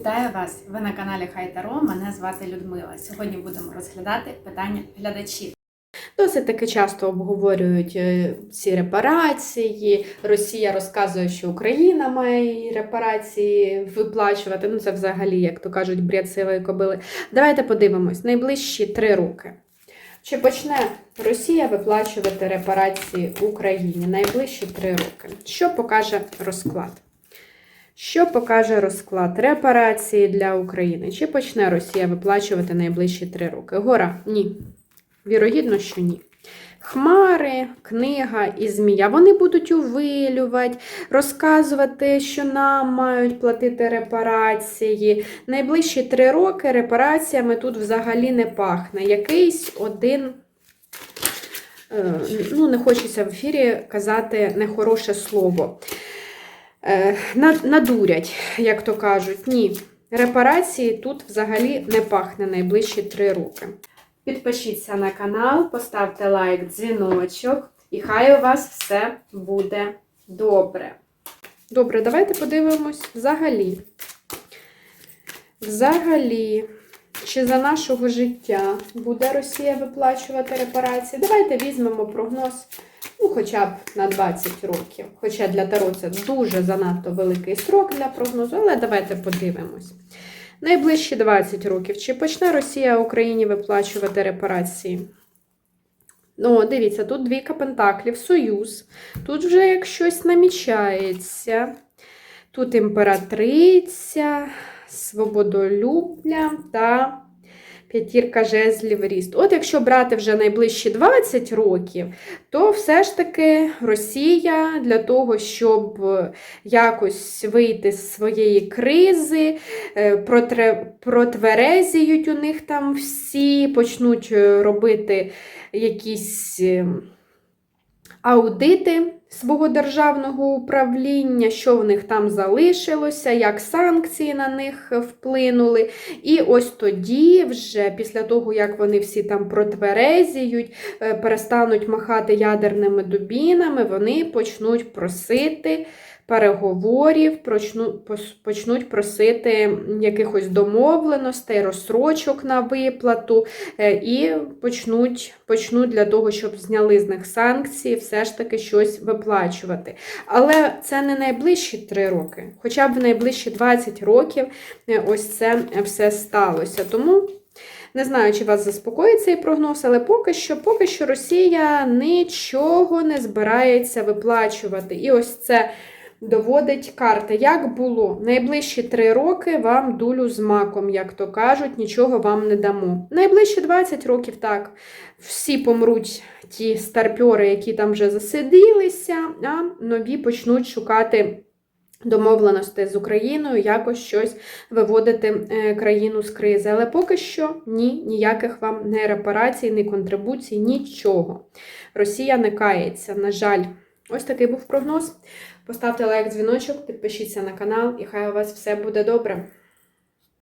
Вітаю вас! Ви на каналі Хайтаро. Мене звати Людмила. Сьогодні будемо розглядати питання глядачів. Досить таки часто обговорюють е, ці репарації. Росія розказує, що Україна має репарації виплачувати. Ну, це взагалі, як то кажуть, бред сивої кобили. Давайте подивимось, найближчі три роки. Чи почне Росія виплачувати репарації Україні найближчі три роки? Що покаже розклад? Що покаже розклад репарації для України? Чи почне Росія виплачувати найближчі три роки? Гора? Ні. Вірогідно, що ні. Хмари, книга і змія. Вони будуть увилювати, розказувати, що нам мають платити репарації. Найближчі три роки репараціями тут взагалі не пахне. Якийсь один. е, Ну, не хочеться в ефірі казати нехороше слово. Е, на- Надурять, як то кажуть. Ні. Репарації тут взагалі не пахне найближчі три роки. Підпишіться на канал, поставте лайк, дзвіночок, і хай у вас все буде добре. Добре, давайте подивимось взагалі. Взагалі, чи за нашого життя буде Росія виплачувати репарації? Давайте візьмемо прогноз, ну, хоча б на 20 років. Хоча для Таро це дуже занадто великий строк для прогнозу, але давайте подивимось. Найближчі 20 років. Чи почне Росія Україні виплачувати репарації? Ну, дивіться, тут двійка пентаклів, союз. Тут вже як щось намічається. Тут імператриця, свободолюбля та п'ятірка жезлів ріст. От якщо брати вже найближчі 20 років, то все ж таки Росія для того, щоб якось вийти з своєї кризи, е, протверезіють у них там всі, почнуть е, робити якісь е, аудити свого державного управління, що в них там залишилося, як санкції на них вплинули. І ось тоді, вже після того, як вони всі там протверезіють, е, перестануть махати ядерними дубінами, вони почнуть просити переговорів, почнуть просити якихось домовленостей, розсрочок на виплату, е, і почнуть, почнуть для того, щоб зняли з них санкції, все ж таки щось виплачувати. Але це не найближчі три роки, хоча б в найближчі 20 років е, ось це все сталося. Тому. Не знаю, чи вас заспокоїть цей прогноз, але поки що, поки що Росія нічого не збирається виплачувати. І ось це доводить карта. Як було? Найближчі три роки вам дулю з маком, як то кажуть, нічого вам не дамо. Найближчі 20 років так. Всі помруть ті старпьори, які там вже засиділися, а нові почнуть шукати. Домовленості з Україною, якось щось виводити е, країну з кризи. Але поки що ні, ніяких вам не репарацій, ні контрибуцій, нічого. Росія не кається, на жаль. Ось такий був прогноз. Поставте лайк, дзвіночок, підпишіться на канал, і хай у вас все буде добре.